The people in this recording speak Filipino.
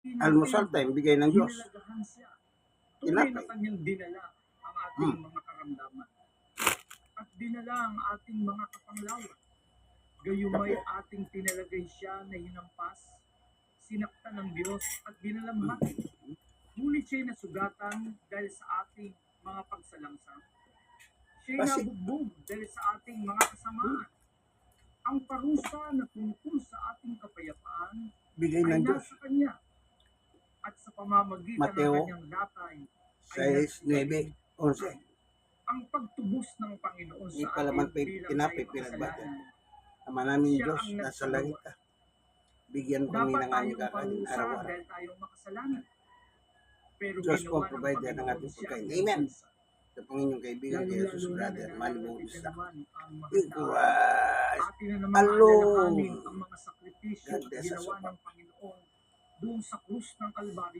Almusal time, bigay ng Diyos. Kanyang dinala ang ating Hmm. mga karamdaman. At dinala ang ating mga kapanglawan. Gayumay ating tinalagay siya na hinampas, sinaktan ng Diyos at binalamhati. Ngunit siya'y nasugatan dahil sa ating mga pagsalangsang. Siya'y nabugbog dahil sa ating mga kasamaan. Ang parusa na tungkol sa ating kapayapaan Bigay ay ng Diyos. nasa Kanya. At sa pamamagitan Mateo, ng Kanyang datay, 6, 9, 11. ang pagtubos ng Panginoon sa pala man ating pin- bilang tinapay, tayo pinagbati. kasalanan. Ama namin Diyos, ang nasa langit ka. Bigyan kami ng aming kakanin araw-araw. dahil tayong makasalanan. Pero Diyos po, ng provider ng Panginoon ating pagkain. ang Amen. Sa Panginoong kaibigan kay Jesus, brother, ang Ikuwas. Atin na naman Alo. alalahanin ang mga sakripisyo God bless us ginawa all. ng Panginoon doon sa krus ng Kalbaryo.